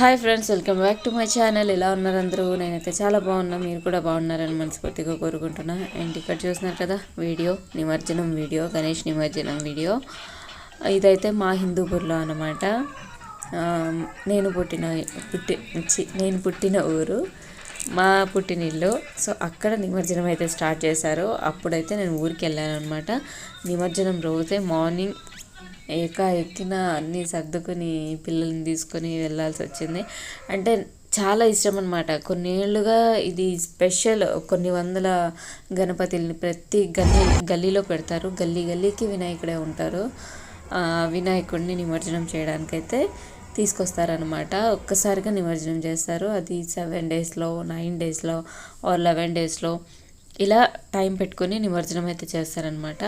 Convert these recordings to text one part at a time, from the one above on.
Hi friends welcome back to my channel. ఎలా ఉన్నారు అందరూ? నేనైతే చాలా బాగున్నా. మీరు కూడా బాగున్నారని మనస్ఫూర్తిగా కోరుకుంటున్నా. అండ్ ఇక్కడ చూస్తున్నారు కదా వీడియో నిమజ్జనం వీడియో గణేష్ నిమజ్జనం వీడియో. ఇదైతే మా హిందూపూర్లో అనమాట నేను పుట్టిన పుట్టి నేను పుట్టిన ఊరు మా పుట్టినిల్లు సో అక్కడ నిమజ్జనం అయితే స్టార్ట్ చేశారు. అప్పుడైతే నేను ఊరికి వెళ్ళాను అనమాట నిమజ్జనం రోజే మార్నింగ్ ఏకా ఎక్కిన అన్నీ సర్దుకొని పిల్లల్ని తీసుకొని వెళ్ళాల్సి వచ్చింది. అంటే చాలా ఇష్టం అనమాట కొన్నేళ్ళుగా ఇది స్పెషల్ కొన్ని వందల గణపతిని ప్రతి గల్లీ గల్లీలో పెడతారు. గల్లీ గల్లీకి వినాయకుడే ఉంటారు. వినాయకుడిని నిమజ్జనం చేయడానికైతే తీసుకొస్తారనమాట ఒక్కసారిగా నిమజ్జనం చేస్తారు. అది సెవెన్ డేస్లో నైన్ డేస్లో ఆర్ లెవెన్ డేస్లో ఇలా టైం పెట్టుకొని నిమజ్జనం అయితే చేస్తారనమాట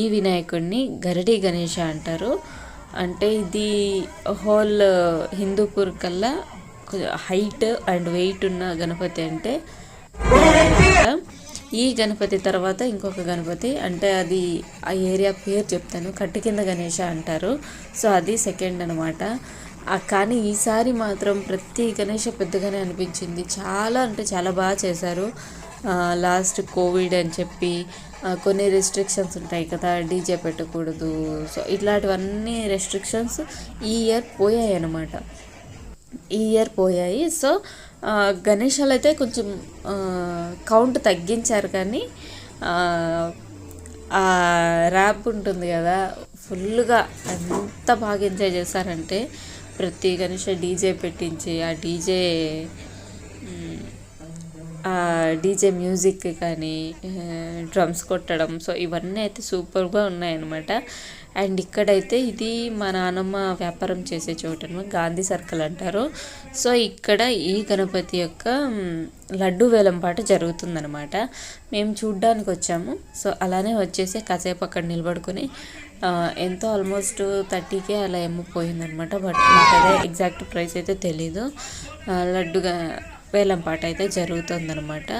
ఈ వినాయకుడిని గరడి గణేష అంటారు. అంటే ఇది హోల్ హిందూపూర్ కల్లా హైట్ అండ్ వెయిట్ ఉన్న గణపతి అంటే ఈ గణపతి తర్వాత ఇంకొక గణపతి అంటే అది ఆ ఏరియా పేరు చెప్తాను. కట్టు కింద గణేష అంటారు. సో అది సెకండ్ అనమాట కానీ ఈసారి మాత్రం ప్రతి గణేష పెద్దగానే అనిపించింది. చాలా అంటే చాలా బాగా చేశారు. లాస్ట్ కోవిడ్ అని చెప్పి కొన్ని రెస్ట్రిక్షన్స్ ఉంటాయి కదా డీజే పెట్టకూడదు. సో ఇట్లాంటివన్నీ రెస్ట్రిక్షన్స్ ఈ ఇయర్ పోయాయి అనమాట ఈ ఇయర్ పోయాయి. సో గణేశాలు అయితే కొంచెం కౌంట్ తగ్గించారు కానీ ఆ ర్యాప్ ఉంటుంది కదా ఫుల్గా ఎంత బాగా ఎంజాయ్ చేశారంటే ప్రతి గణేష డీజే పెట్టించి ఆ డీజే డీజే మ్యూజిక్ కానీ డ్రమ్స్ కొట్టడం. సో ఇవన్నీ అయితే సూపర్గా ఉన్నాయన్నమాట. అండ్ ఇక్కడైతే ఇది మా నాన్నమ్మ వ్యాపారం చేసే చోటు అనమాట గాంధీ సర్కిల్ అంటారు. సో ఇక్కడ ఈ గణపతి యొక్క లడ్డు లడ్డు వేలంపాట జరుగుతుందనమాట మేము చూడ్డానికి వచ్చాము. సో అలానే వచ్చేసి కాసేపు అక్కడ నిలబడుకొని ఎంతో ఆల్మోస్ట్ థర్టీకే అలా ఏమో పోయిందనమాట బట్ నాకు అదే ఎగ్జాక్ట్ ప్రైస్ అయితే తెలీదు. లడ్డుగా వేలం పాట అయితే జరుగుతుందనమాట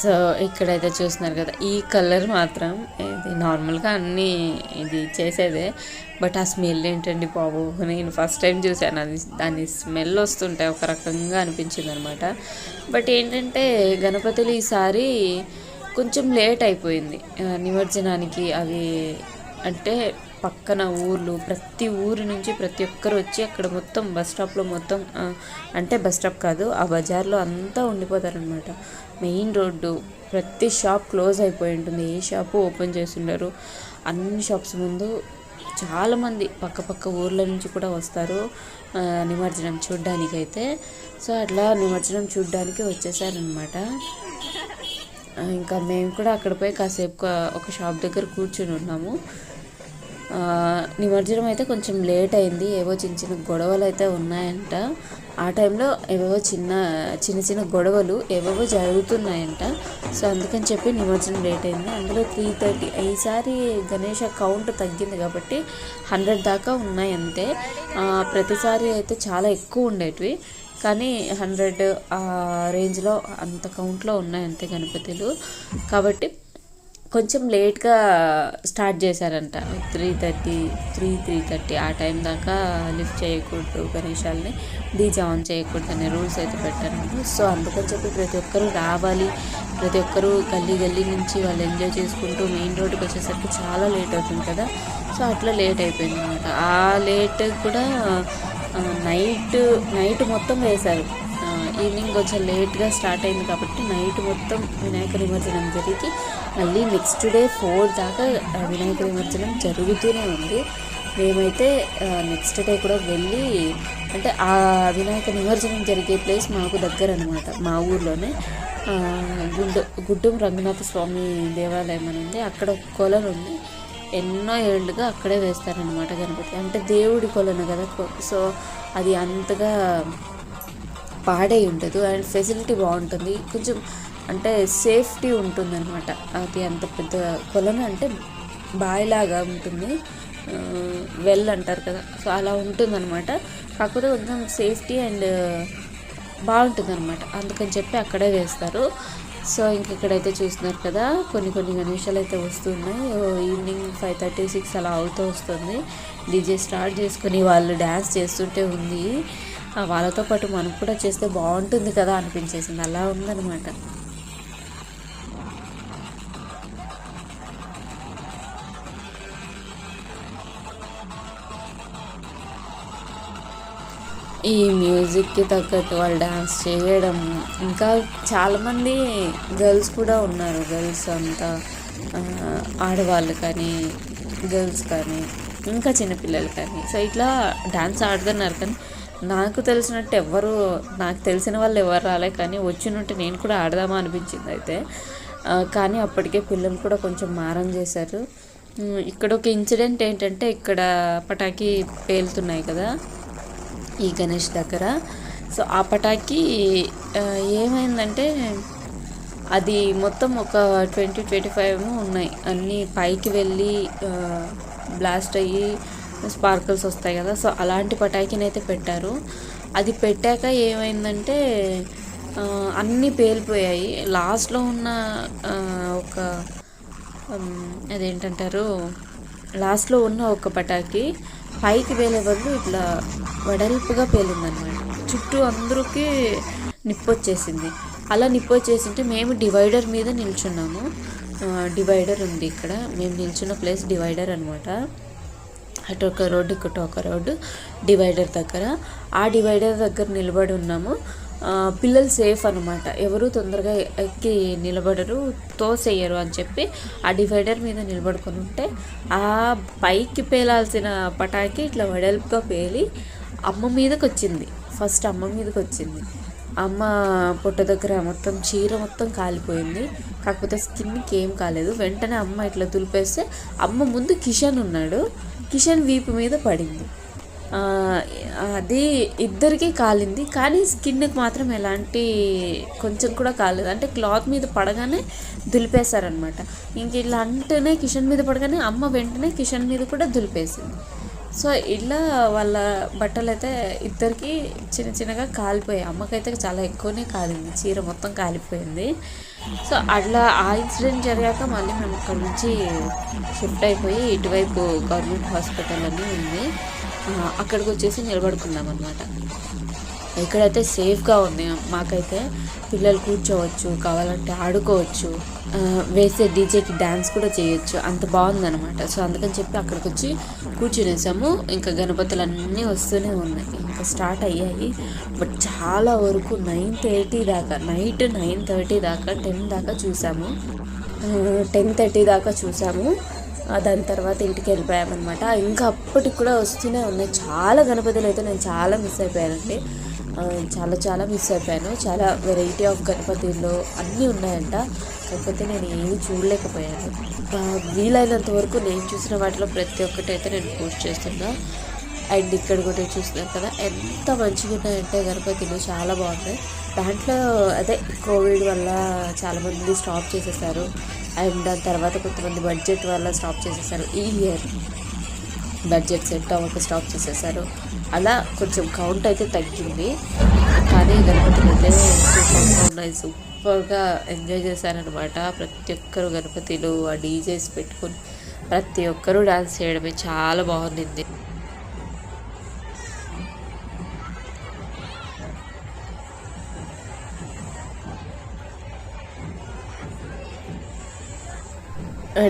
సో ఇక్కడైతే చూస్తున్నారు కదా ఈ కలర్ మాత్రం ఇది నార్మల్గా అన్నీ ఇది చేసేదే బట్ ఆ స్మెల్ ఏంటండి బాబు? నేను ఫస్ట్ టైం చూశాను అది దాని స్మెల్ వస్తుంటే ఒక రకంగా అనిపించింది అనమాట బట్ ఏంటంటే గణపతులు ఈసారి కొంచెం లేట్ అయిపోయింది. నిమజ్జనానికి అవి అంటే పక్కన ఊర్లు ప్రతి ఊరు నుంచి ప్రతి ఒక్కరు వచ్చి అక్కడ మొత్తం బస్ స్టాప్లో మొత్తం అంటే బస్ స్టాప్ కాదు ఆ బజార్లో అంతా ఉండిపోతారనమాట మెయిన్ రోడ్డు ప్రతి షాప్ క్లోజ్ అయిపోయి ఉంటుంది. ఏ షాపు ఓపెన్ చేసి ఉండరు అన్ని షాప్స్ ముందు చాలామంది పక్క పక్క ఊర్ల నుంచి కూడా వస్తారు నిమజ్జనం చూడ్డానికైతే. సో అట్లా నిమజ్జనం చూడ్డానికి వచ్చేసారనమాట ఇంకా మేము కూడా అక్కడ పోయి కాసేపు ఒక షాప్ దగ్గర కూర్చుని ఉన్నాము. నిమజ్జనం అయితే కొంచెం లేట్ అయింది. ఏవో చిన్న చిన్న గొడవలు అయితే ఉన్నాయంట. ఆ టైంలో ఏవేవో చిన్న చిన్న చిన్న గొడవలు ఏవేవో జరుగుతున్నాయంట. సో అందుకని చెప్పి నిమజ్జనం లేట్ అయింది. అందులో త్రీ థర్టీ ఈసారి గణేష కౌంట్ తగ్గింది కాబట్టి హండ్రెడ్ దాకా ఉన్నాయి అంతే. ప్రతిసారి అయితే చాలా ఎక్కువ ఉండేటివి. కానీ హండ్రెడ్ ఆ రేంజ్లో అంత కౌంట్లో ఉన్నాయి అంతే గణపతులు. కాబట్టి కొంచెం లేట్గా స్టార్ట్ చేశారంట. Three thirty three three thirty ఆ టైం దాకా లిఫ్ట్ చేయకూడదు గణేశాలని. డీజే ఆన్ చేయకూడదు అనే రూల్స్ అయితే పెట్టారు సో అందుకని చెప్పి ప్రతి ఒక్కరూ రావాలి. ప్రతి ఒక్కరూ గల్లీ గల్లీ నుంచి వాళ్ళు ఎంజాయ్ చేసుకుంటూ మెయిన్ రోడ్డుకి వచ్చేసరికి చాలా లేట్ అవుతుంది కదా. సో అట్లా లేట్ అయిపోయింది అనమాట ఆ లేట్ కూడా నైట్ నైట్ మొత్తం వేశారు. ఈవినింగ్ కొంచెం లేట్గా స్టార్ట్ అయింది కాబట్టి నైట్ మొత్తం వినాయక నిమజ్జనం జరిగి మళ్ళీ నెక్స్ట్ డే ఫోర్ దాకా వినాయక నిమజ్జనం జరుగుతూనే ఉంది. మేమైతే నెక్స్ట్ డే కూడా వెళ్ళి అంటే ఆ వినాయక నిమజ్జనం జరిగే ప్లేస్ మాకు దగ్గర అనమాట మా ఊర్లోనే. గుడ్డు గుడ్డం రంగనాథ స్వామి దేవాలయం అని ఉంది. అక్కడ ఒక కొలను ఉంది. ఎన్నో ఏళ్ళుగా అక్కడే వేస్తారనమాట గణపతి. అంటే దేవుడి కొలను కదా సో అది అంతగా పాడై ఉండదు. అండ్ ఫెసిలిటీ బాగుంటుంది. కొంచెం అంటే సేఫ్టీ ఉంటుంది అనమాట అది అంత పెద్ద కొలను అంటే బాయిలాగా ఉంటుంది. వెల్ అంటారు కదా. సో అలా ఉంటుందన్నమాట. కాకపోతే కొంచెం సేఫ్టీ అండ్ బాగుంటుంది అనమాట అందుకని చెప్పి అక్కడే వేస్తారు. సో ఇంక ఇక్కడైతే చూస్తున్నారు కదా కొన్ని కొన్ని గణేశాలు అయితే వస్తున్నాయి. Oh evening five thirty six అలా అవుతూ వస్తుంది. డీజే స్టార్ట్ చేసుకుని వాళ్ళు డ్యాన్స్ చేస్తుంటే ఉంది. వాళ్ళతో పాటు మనం కూడా చేస్తే బాగుంటుంది కదా అనిపించేసింది. అలా ఉందన్నమాట. ఈ మ్యూజిక్కి తగ్గట్టు వాళ్ళు డ్యాన్స్ చేయడం. ఇంకా చాలామంది గర్ల్స్ కూడా ఉన్నారు. గర్ల్స్ అంతా ఆడవాళ్ళు కానీ గర్ల్స్ కానీ ఇంకా చిన్నపిల్లలు కానీ. సో ఇట్లా డ్యాన్స్ ఆడుతున్నారు. కానీ నాకు తెలిసినట్టు ఎవ్వరు నాకు తెలిసిన వాళ్ళు ఎవరు రాలే. కానీ వచ్చినట్టు నేను కూడా ఆడదామా అనిపించింది అయితే. కానీ అప్పటికే పిల్లలు కూడా కొంచెం మారం చేశారు. ఇక్కడ ఒక ఇన్సిడెంట్ ఏంటంటే ఇక్కడ పటాకి పేలుతున్నాయి కదా. ఈ గణేష్ దగ్గర. సో ఆ పటాకి ఏమైందంటే అది మొత్తం ఒక ట్వంటీ ట్వంటీ ఫైవ్ ఉన్నాయి. అన్నీ పైకి వెళ్ళి బ్లాస్ట్ అయ్యి స్పార్కల్స్ వస్తాయి కదా. సో అలాంటి పటాకిని అయితే పెట్టారు. అది పెట్టాక ఏమైందంటే అన్నీ పేలిపోయాయి. లాస్ట్లో ఉన్న ఒక అదేంటంటారు లాస్ట్లో ఉన్న ఒక పటాకి పైకి వేలే బదులు ఇట్లా వెడల్పుగా పేలిందనమాట. చుట్టూ అందరికీ నిప్పు వచ్చేసింది అలా నిప్పు వచ్చేసింటే మేము డివైడర్ మీద నిల్చున్నాము. డివైడర్ ఉంది ఇక్కడ. మేము నిల్చున్న ప్లేస్ డివైడర్ అనమాట. అటు ఒక రోడ్డు ఇటు ఒక రోడ్డు డివైడర్ దగ్గర. ఆ డివైడర్ దగ్గర నిలబడి ఉన్నాము. పిల్లలు సేఫ్ అనమాట ఎవరు తొందరగా ఎక్కి నిలబడరు తోసేయరు అని చెప్పి ఆ డివైడర్ మీద నిలబడుకొని ఉంటే ఆ పైకి పేలాల్సిన పటాకి ఇట్లా వెడల్పుగా పేలి అమ్మ మీదకి వచ్చింది ఫస్ట్ అమ్మ మీదకి వచ్చింది అమ్మ పొట్ట దగ్గర మొత్తం చీర మొత్తం కాలిపోయింది. కాకపోతే స్కిన్కి ఏం కాలేదు. వెంటనే అమ్మ ఇట్లా దులిపేస్తే అమ్మ ముందు కిషన్ ఉన్నాడు. కిషన్ వీపు మీద పడింది. అది ఇద్దరికి కాలింది కానీ స్కిన్కి మాత్రం ఎలాంటి కొంచెం కూడా కాలేదు. అంటే క్లాత్ మీద పడగానే దులిపేశారనమాట ఇంక ఇలా అంటేనే కిషన్ మీద పడగానే అమ్మ వెంటనే కిషన్ మీద కూడా దులిపేసింది. సో ఇలా వాళ్ళ బట్టలు అయితే ఇద్దరికి చిన్న చిన్నగా కాలిపోయాయి. అమ్మకైతే చాలా ఎక్కువనే కాలింది. చీర మొత్తం కాలిపోయింది. సో అట్లా ఆ ఇన్సిడెంట్ జరిగాక మళ్ళీ మేము అక్కడ నుంచి షిఫ్ట్ అయిపోయి ఇటువైపు గవర్నమెంట్ హాస్పిటల్ అని ఉంది. అక్కడికి వచ్చేసి నిలబడుకున్నాం అనమాట ఇక్కడైతే సేఫ్గా ఉంది. మాకైతే పిల్లలు కూర్చోవచ్చు కావాలంటే ఆడుకోవచ్చు వేసే డీజేకి డ్యాన్స్ కూడా చేయొచ్చు. అంత బాగుందనమాట సో అందుకని చెప్పి అక్కడికి వచ్చి కూర్చునేసాము. ఇంకా గణపతులు అన్నీ వస్తూనే ఉన్నాయి. ఇంకా స్టార్ట్ అయ్యాయి. బట్ చాలా వరకు నైన్ థర్టీ దాకా నైట్ నైన్ థర్టీ దాకా టెన్ దాకా చూసాము. టెన్ థర్టీ దాకా చూసాము. దాని తర్వాత ఇంటికి వెళ్ళిపోయామన్నమాట. ఇంకా అప్పటికి కూడా వస్తూనే ఉన్నాయి. చాలా గణపతులు అయితే నేను చాలా మిస్ అయిపోయానండి. చాలా చాలా మిస్ అయిపోయాను. చాలా వెరైటీ ఆఫ్ గణపతిలో అన్నీ ఉన్నాయంట. కాకపోతే నేను ఏమీ చూడలేకపోయాను. వీలైనంత వరకు నేను చూసిన వాటిలో ప్రతి ఒక్కటి అయితే నేను పోస్ట్ చేస్తున్నా. అండ్ ఇక్కడ కూడా చూస్తున్నాను కదా ఎంత మంచిగా ఉన్నాయంటే గణపతిలు. చాలా బాగున్నాయి. దాంట్లో అదే కోవిడ్ వల్ల చాలామంది స్టాప్ చేసేసారు. అండ్ దాని తర్వాత కొంతమంది బడ్జెట్ వల్ల స్టాప్ చేసేసారు ఈ ఇయర్. బడ్జెట్ సెట్ అవ్వక స్టాప్ చేసేసారు. అలా కొంచెం కౌంట్ అయితే తగ్గింది. కానీ గణపతి సూపర్గా ఉన్నాయి. సూపర్గా ఎంజాయ్ చేశారనమాట ప్రతి ఒక్కరు గణపతిలో ఆ డీజేస్ పెట్టుకొని ప్రతి ఒక్కరూ డాన్స్ చేయడమే చాలా బాగుండింది.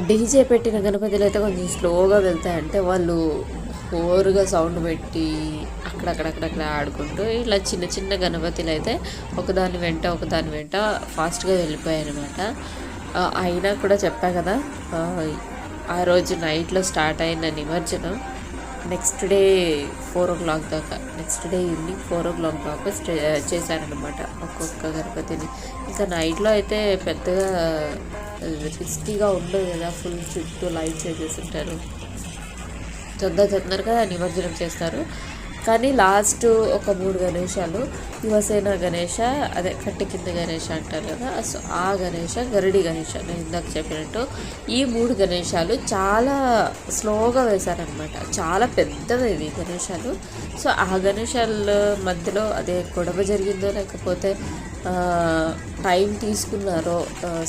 డీజే పెట్టిన గణపతిలో అయితే కొంచెం స్లోగా వెళ్తాయంటే వాళ్ళు హోరుగా సౌండ్ పెట్టి అక్కడక్కడక్కడక్కడ ఆడుకుంటూ ఇలా చిన్న చిన్న గణపతిలు అయితే ఒకదాని వెంట ఒకదాని వెంట ఫాస్ట్గా వెళ్ళిపోయాయి అనమాట అయినా కూడా చెప్పా కదా ఆ, ఆ రోజు నైట్లో స్టార్ట్ అయిన నిమజ్జనం next day four o'clock దాకా. Next day evening four o'clock దాకా స్టే చేశారనమాట ఒక్కొక్క గణపతిని. ఇంకా నైట్లో అయితే పెద్దగా రిస్కీగా ఉండదు కదా ఫుల్ చుట్టూ లైట్స్ వేసేసి ఉంటారు. తొందర తొందరగా నిమజ్జనం చేస్తారు. కానీ లాస్ట్ ఒక మూడు గణేశాలు యువసేన గణేష అదే కట్టి కింద గణేష అంటారు కదా సో ఆ గణేష గరిడి గణేష నేను ఇందాక చెప్పినట్టు ఈ మూడు గణేశాలు చాలా స్లోగా వేశారనమాట చాలా పెద్దవి ఇవి గణేశాలు. సో ఆ గణేశాల మధ్యలో అదే గొడవ జరిగిందో లేకపోతే టైం తీసుకున్నారో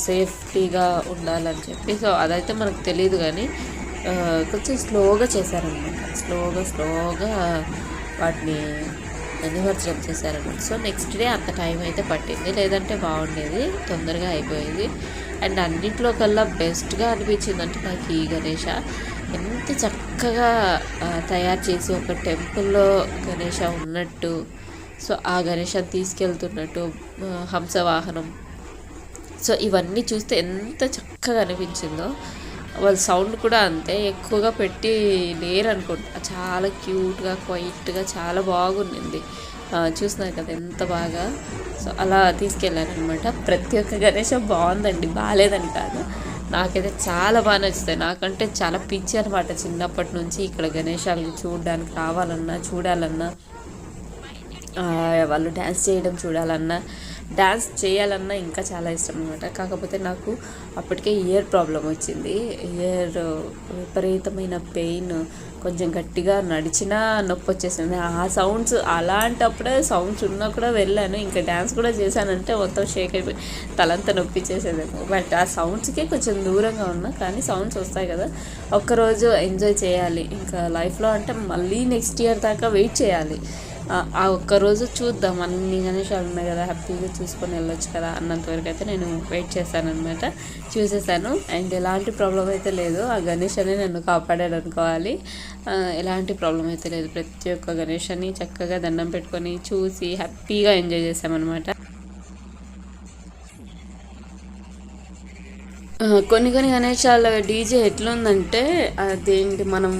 సేఫ్టీగా ఉండాలని చెప్పి. సో అదైతే మనకు తెలియదు కానీ కొంచెం స్లోగా చేశారనమాట. స్లోగా స్లోగా వాటిని నిమజ్జనం చేశారనమాట. సో నెక్స్ట్ డే అంత టైం అయితే పట్టింది. లేదంటే బాగుండేది తొందరగా అయిపోయేది. అండ్ అన్నింటిలో కల్లా బెస్ట్గా అనిపించింది అంటే నాకు ఈ గణేష. ఎంత చక్కగా తయారు చేసి ఒక టెంపుల్లో గణేష ఉన్నట్టు సో ఆ గణేశాన్ని తీసుకెళ్తున్నట్టు హంసవాహనం. సో ఇవన్నీ చూస్తే ఎంత చక్కగా అనిపించిందో. వాళ్ళ సౌండ్ కూడా అంతే ఎక్కువగా పెట్టి లేరు అనుకుంటా చాలా క్యూట్గా క్వైట్గా చాలా బాగుండింది. చూసినారు కదా ఎంత బాగా. సో అలా తీసుకెళ్ళారనమాట ప్రతి ఒక్క గణేషం బాగుందండి. బాగాలేదని కాదు. నాకైతే చాలా బాగా నచ్చుతాయి. నాకంటే చాలా పిచ్చి అనమాట చిన్నప్పటి నుంచి ఇక్కడ గణేశాలను చూడడానికి రావాలన్నా చూడాలన్నా. వాళ్ళు డ్యాన్స్ చేయడం చూడాలన్నా డ్యాన్స్ చేయాలన్నా ఇంకా చాలా ఇష్టం అనమాట కాకపోతే నాకు అప్పటికే ఇయర్ ప్రాబ్లం వచ్చింది. ఇయర్ విపరీతమైన పెయిన్ కొంచెం గట్టిగా నడిచినా నొప్పి వచ్చేసింది. ఆ సౌండ్స్ అలాంటప్పుడే సౌండ్స్ ఉన్నా కూడా వెళ్ళాను. ఇంకా డ్యాన్స్ కూడా చేశానంటే మొత్తం షేక్ అయిపోయి తలంతా నొప్పి చేసేదేమో. బట్ ఆ సౌండ్స్కే కొంచెం దూరంగా ఉన్నా కానీ సౌండ్స్ వస్తాయి కదా. ఒక్కరోజు ఎంజాయ్ చేయాలి. ఇంకా లైఫ్లో అంటే మళ్ళీ నెక్స్ట్ ఇయర్ దాకా వెయిట్ చేయాలి. ఆ- ఒక్కరోజు చూద్దాం. అన్ని గణేశాలు ఉన్నాయి కదా హ్యాపీగా చూసుకొని వెళ్ళొచ్చు కదా అన్నంత వరకు అయితే నేను వెయిట్ చేశాను అనమాట చూసేసాను అండ్ ఎలాంటి ప్రాబ్లం అయితే లేదు. ఆ గణేష్ నన్ను కాపాడాడు అనుకోవాలి. ఎలాంటి ప్రాబ్లం అయితే లేదు. ప్రతి ఒక్క గణేషని చక్కగా దండం పెట్టుకొని చూసి హ్యాపీగా ఎంజాయ్ చేసామన్నమాట కొన్ని కొన్ని గణేశాల డీజే ఎట్లుందంటే అదేంటి మనం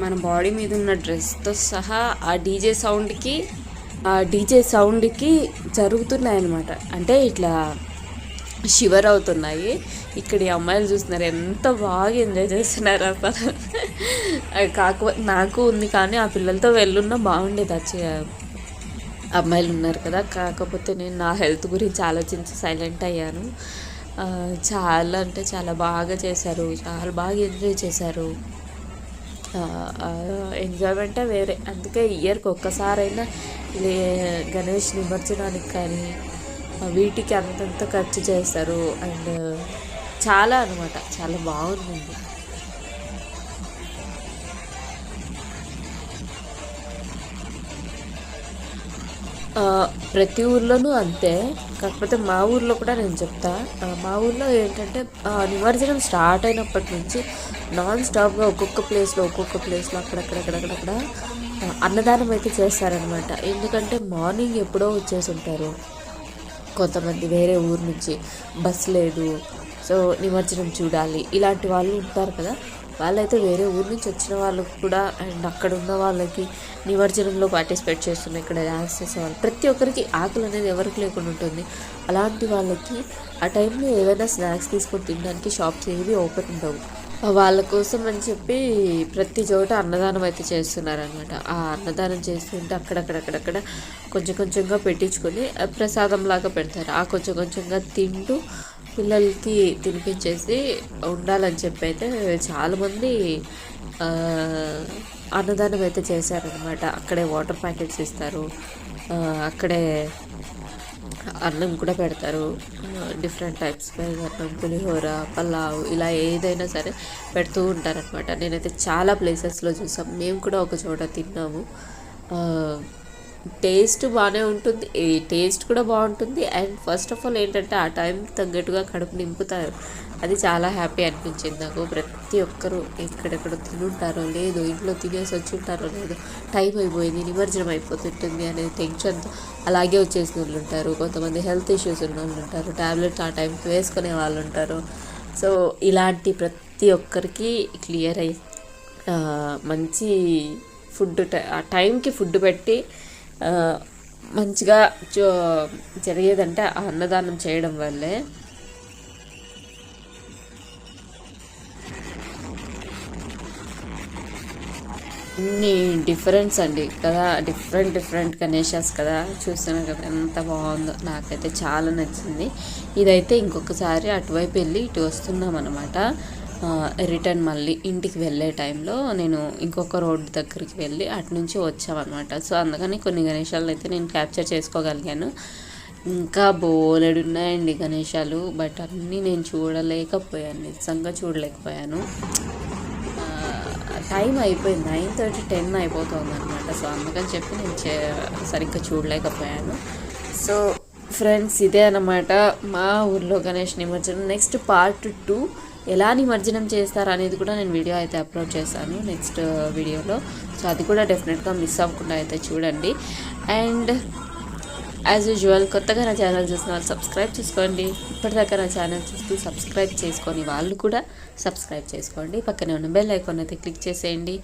మన బాడీ మీద ఉన్న డ్రెస్తో సహా ఆ డీజే సౌండ్కి ఆ డీజే సౌండ్కి జరుగుతున్నాయి అంటే ఇట్లా షివర్ అవుతున్నాయి. ఇక్కడ ఈ అమ్మాయిలు చూస్తున్నారు. ఎంత బాగా ఎంజాయ్ చేస్తున్నారు అసలు. అది కాకపోతే నాకు ఉంది కానీ ఆ పిల్లలతో వెళ్ళున్నా బాగుండేది. వచ్చి అమ్మాయిలు ఉన్నారు కదా. కాకపోతే నేను నా హెల్త్ గురించి ఆలోచించి సైలెంట్ అయ్యాను. చాలా అంటే చాలా బాగా చేశారు. చాలా బాగా ఎంజాయ్ చేశారు. ఎంజాయ్మెంటే వేరే. అందుకే ఇయర్కి ఒక్కసారైనా లే గణేష్ నిమజ్జనానికి కానీ వీటికి అంతంత ఖర్చు చేస్తారు. అండ్ చాలా అనమాట చాలా బాగుంది ప్రతి ఊర్లోనూ అంతే. కాకపోతే మా ఊర్లో కూడా నేను చెప్తా. మా ఊర్లో ఏంటంటే నిమజ్జనం స్టార్ట్ అయినప్పటి నుంచి నాన్ స్టాప్గా ఒక్కొక్క ప్లేస్లో ఒక్కొక్క ప్లేస్లో అక్కడక్కడక్కడక్కడ అన్నదానం అయితే చేస్తారనమాట ఎందుకంటే మార్నింగ్ ఎప్పుడో వచ్చేసి ఉంటారు కొంతమంది వేరే ఊరు నుంచి. బస్ లేదు. సో నిమజ్జనం చూడాలి. ఇలాంటి వాళ్ళు ఉంటారు కదా. వాళ్ళైతే వేరే ఊరు నుంచి వచ్చిన వాళ్ళకు కూడా అండ్ అక్కడ ఉన్న వాళ్ళకి నిమజ్జనంలో పార్టిసిపేట్ చేస్తున్న ఇక్కడ డ్యాన్స్ చేసేవాళ్ళు ప్రతి ఒక్కరికి ఆకలి అనేది ఎవరికి లేకుండా ఉంటుంది. అలాంటి వాళ్ళకి ఆ టైంలో ఏదైనా స్నాక్స్ తీసుకొని తినడానికి షాప్స్ ఏవి ఓపెన్ ఉండవు. వాళ్ళ కోసం అని చెప్పి ప్రతి చోట అన్నదానం అయితే చేస్తున్నారనమాట ఆ అన్నదానం చేస్తుంటే అక్కడక్కడక్కడక్కడ కొంచెం కొంచెంగా పెట్టించుకొని ప్రసాదంలాగా ప్రసాదం లాగా పెడతారు. ఆ కొంచెం కొంచెంగా తింటూ పిల్లలకి తినిపించేసి ఉండాలని చెప్పి అయితే చాలామంది అన్నదానం అయితే చేశారనమాట అక్కడే వాటర్ ప్యాకెట్స్ ఇస్తారు. అక్కడే అన్నం కూడా పెడతారు. డిఫరెంట్ టైప్స్ అన్నం పులిహోర పలావ్ ఇలా ఏదైనా సరే పెడుతూ ఉంటారనమాట నేనైతే చాలా ప్లేసెస్లో చూసాం. మేము కూడా ఒక చోట తిన్నాము. టేస్ట్ బాగానే ఉంటుంది. ఈ టేస్ట్ కూడా బాగుంటుంది. అండ్ ఫస్ట్ ఆఫ్ ఆల్ ఏంటంటే ఆ టైం తగ్గట్టుగా కడుపు నింపుతారు. అది చాలా హ్యాపీ అనిపించింది నాకు. ప్రతి ఒక్కరూ ఎక్కడెక్కడ తినుంటారో లేదో ఇంట్లో తినేసి వచ్చి ఉంటారో లేదో టైం అయిపోయింది నిమజ్జనం అయిపోతుంటుంది అనే టెన్షన్తో అలాగే వచ్చేసిన వాళ్ళు ఉంటారు. కొంతమంది హెల్త్ ఇష్యూస్ ఉన్న వాళ్ళు ఉంటారు. ట్యాబ్లెట్స్ ఆ టైంకి వేసుకునే వాళ్ళు ఉంటారు. సో ఇలాంటి ప్రతి ఒక్కరికి క్లియర్ అయ్యి మంచి ఫుడ్ టై- ఆ టైంకి ఫుడ్ పెట్టి మంచిగా జరిగేదంటే ఆ అన్నదానం చేయడం వల్లే. ఇన్ని డిఫరెన్స్ అండి కదా డిఫరెంట్ డిఫరెంట్ గణేషాస్ కదా చూస్తున్నాం కదా ఎంత బాగుందో నాకైతే చాలా నచ్చింది. ఇదైతే ఇంకొకసారి అటువైపు వెళ్ళి ఇటు వస్తున్నాం అనమాట రిటర్న్ మళ్ళీ ఇంటికి వెళ్ళే టైంలో నేను ఇంకొక రోడ్డు దగ్గరికి వెళ్ళి అటు నుంచి వచ్చామన్నమాట. సో అందుకని కొన్ని గణేశాలను అయితే నేను క్యాప్చర్ చేసుకోగలిగాను. ఇంకా బోలెడు ఉన్నాయండి గణేశాలు బట్ అన్నీ నేను చూడలేకపోయాను. నిజంగా చూడలేకపోయాను. టైం అయిపోయింది. నైన్ థర్టీ టెన్ అయిపోతుంది అనమాట సో అందుకని చెప్పి నేను చే- సరిగ్గా చూడలేకపోయాను. సో ఫ్రెండ్స్ ఇదే అనమాట మా ఊర్లో గణేష్ నిమజ్జనం. నెక్స్ట్ పార్ట్ టూ ఎలా నిమజ్జనం చేస్తారు అనేది కూడా నేను వీడియో అయితే అప్లోడ్ చేశాను నెక్స్ట్ వీడియోలో. సో అది కూడా డెఫినెట్గా మిస్ అవ్వకుండా అయితే చూడండి. అండ్ యాజ్ యూజువల్ కొత్తగా నా ఛానల్ చూసిన వాళ్ళు సబ్స్క్రైబ్ చేసుకోండి. ఇప్పటిదాకా నా ఛానల్ చూస్తూ సబ్స్క్రైబ్ చేసుకొని వాళ్ళు కూడా సబ్స్క్రైబ్ చేసుకోండి. పక్కనే ఉన్న బెల్ ఐకాన్ అయితే క్లిక్ చేసేయండి.